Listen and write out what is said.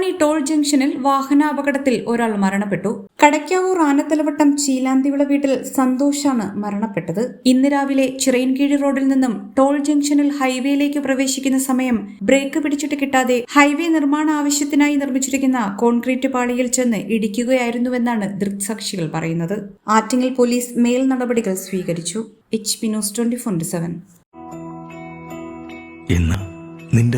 റാണി toll ജംഗ്ഷനിൽ വാഹനാപകടത്തിൽ ഒരാൾ മരണപ്പെട്ടു. കടയ്ക്കാവൂർ ആനത്തലവട്ടം ചീലാന്തിവിള വീട്ടിൽ സന്തോഷാണ് മരണപ്പെട്ടത്. ഇന്ന് രാവിലെ ചിറയൻകീഴ് റോഡിൽ നിന്നും ടോൾ ജംഗ്ഷനിൽ ഹൈവേയിലേക്ക് പ്രവേശിക്കുന്ന സമയം ബ്രേക്ക് പിടിച്ചിട്ട് കിട്ടാതെ ഹൈവേ നിർമ്മാണ ആവശ്യത്തിനായി നിർമ്മിച്ചിരിക്കുന്ന കോൺക്രീറ്റ് പാളിയിൽ ചെന്ന് ഇടിക്കുകയായിരുന്നുവെന്നാണ് ദൃക്സാക്ഷികൾ പറയുന്നത്. ആറ്റിങ്ങൽ പോലീസ് മേൽ നടപടികൾ സ്വീകരിച്ചു. H P news twenty four seven.